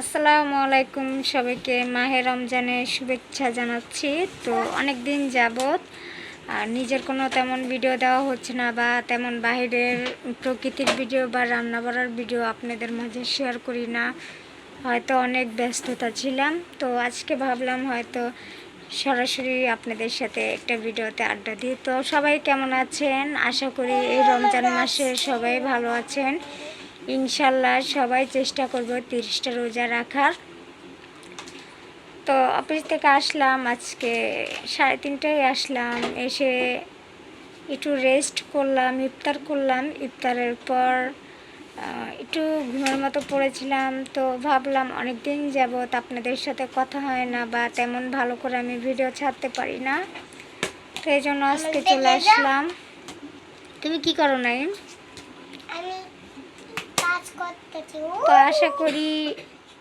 আসসালামু আলাইকুম সবাইকে মাহে রমজানের শুভেচ্ছা জানাচ্ছি। তো অনেক দিন যাবৎ, আর নিজের কোনো তেমন ভিডিও দেওয়া হচ্ছে না বা তেমন বাহিরের প্রকৃতির ভিডিও বা রান্না বাড়ার ভিডিও আপনাদের মাঝে শেয়ার করি না। হয়তো অনেক ব্যস্ততা ছিলাম, তো আজকে ভাবলাম হয়তো সরাসরি আপনাদের সাথে একটা ভিডিওতে আড্ডা দিই। তো সবাই কেমন আছেন? আশা করি এই রমজান মাসে সবাই ভালো আছেন। ইনশাল্লাহ সবাই চেষ্টা করব তিরিশটা রোজা রাখার। তো অফিস থেকে আসলাম আজকে সাড়ে তিনটায় আসলাম এসে একটু রেস্ট করলাম ইফতার করলাম। ইফতারের পর একটু ঘুমের মতো পড়েছিলাম তো ভাবলাম অনেক দিন যাবৎ আপনাদের সাথে কথা হয় না বা তেমন ভালো করে আমি ভিডিও ছাড়তে পারি না। তো এই জন্য আজকে চলে আসলাম। তুমি কি করো নাই তো আশা করি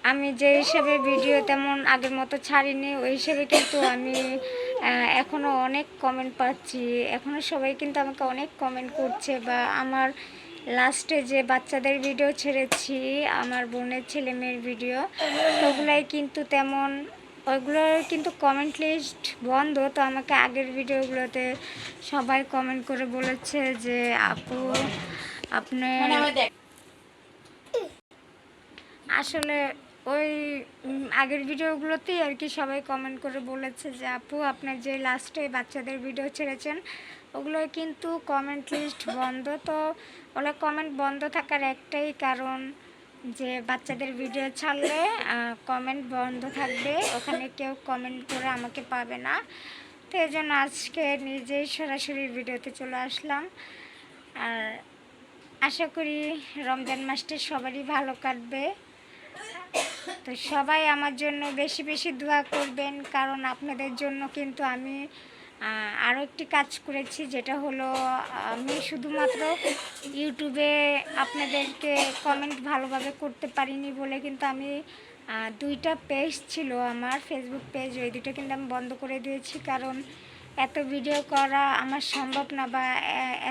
আমি যে হিসেবে ভিডিও তেমন আগের মতো ছাড়িনি ওই হিসেবে কিন্তু আমি আহ, এখনও অনেক কমেন্ট পাচ্ছি। এখনও সবাই কিন্তু আমাকে অনেক কমেন্ট করছে বা আমার লাস্টে যে বাচ্চাদের ভিডিও ছেড়েছি আমার বোনের ছেলে মেয়ের ভিডিও ওগুলাই কিন্তু তেমন ওইগুলোর কিন্তু কমেন্ট লিস্ট বন্ধ তো আমাকে আগের ভিডিওগুলোতে সবাই কমেন্ট করে বলেছে যে আপু আপনার আসলে ওই আগের ভিডিওগুলোতেই আর কি সবাই কমেন্ট করে বলেছে যে, আপু, আপনার যে লাস্টে বাচ্চাদের ভিডিও ছেড়েছেন ওগুলো কিন্তু কমেন্ট লিস্ট বন্ধ। তো ওগুলো কমেন্ট বন্ধ থাকার একটাই কারণ যে, বাচ্চাদের ভিডিও ছাড়লে কমেন্ট বন্ধ থাকবে, ওখানে কেউ কমেন্ট করে আমাকে পাবে না। তো এই জন্য আজকে নিজেই সরাসরি ভিডিওতে চলে আসলাম। আর আশা করি রমজান মাসটা সবারই ভালো কাটবে। তো সবাই আমার জন্য বেশি বেশি দোয়া করবেন কারণ আপনাদের জন্য কিন্তু আমি আরও একটি কাজ করেছি যেটা হলো আমি শুধুমাত্র ইউটিউবে আপনাদেরকে কমেন্ট ভালোভাবে করতে পারিনি বলে কিন্তু আমি দুইটা পেজ ছিল আমার ফেসবুক পেজ ওই দুটো কিন্তু আমি বন্ধ করে দিয়েছি কারণ এত ভিডিও করা আমার সম্ভব না বা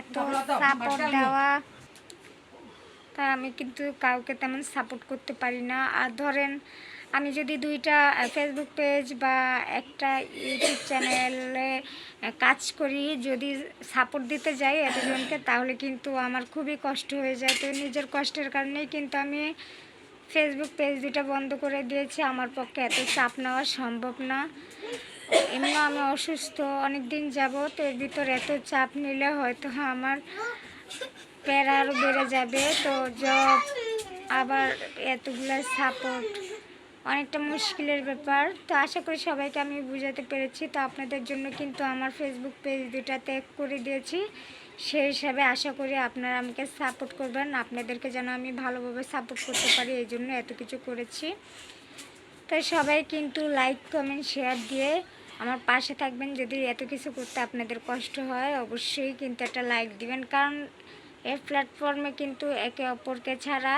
এত সাপোর্ট দেওয়া তা আমি কিন্তু কাউকে তেমন সাপোর্ট করতে পারি না। আর ধরেন, আমি যদি দুইটা ফেসবুক পেজ বা একটা ইউটিউব চ্যানেলে কাজ করি, যদি সাপোর্ট দিতে যাই এতজনকে, তাহলে কিন্তু আমার খুবই কষ্ট হয়ে যায়। তো নিজের কষ্টের কারণেই কিন্তু আমি ফেসবুক পেজ দুটা বন্ধ করে দিয়েছি। আমার পক্ষে এত চাপ নেওয়া সম্ভব না। এমনি আমি অসুস্থ অনেক দিন যাব তো এর ভিতর এত চাপ নিলে হয়তো আমার প্যারা আরও বেড়ে যাবে, তো জব আবার এতগুলো সাপোর্ট অনেকটা মুশকিলের ব্যাপার। তো আশা করি সবাইকে আমি বুঝাতে পেরেছি। তো আপনাদের জন্য কিন্তু আমার ফেসবুক পেজ দুটা ত্যাগ করে দিয়েছি। সেই হিসাবে আশা করি আপনারা আমাকে সাপোর্ট করবেন। আপনাদেরকে যেন আমি ভালোভাবে সাপোর্ট করতে পারি, এই জন্য এত কিছু করেছি। তো সবাই কিন্তু লাইক কমেন্ট শেয়ার দিয়ে আমার পাশে থাকবেন, যদি এত কিছু করতে আপনাদের কষ্ট হয়, অবশ্যই কিন্তু একটা লাইক দিবেন। কারণ এই প্ল্যাটফর্মে কিন্তু একে অপরকে ছাড়া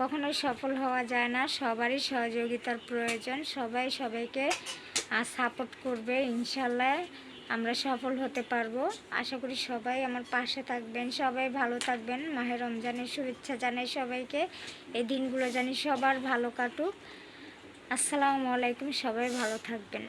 কখনোই সফল হওয়া যায় না। সবারই সহযোগিতার প্রয়োজন। সবাই সবাইকে সাপোর্ট করবে, ইনশাল্লাহ আমরা সফল হতে পারব। আশা করি সবাই আমার পাশে থাকবেন। সবাই ভালো থাকবেন। মাহের রমজানের শুভেচ্ছা জানাই সবাইকে। এই দিনগুলো জানি সবার ভালো কাটুক। আসসালামু আলাইকুম। সবাই ভালো থাকবেন।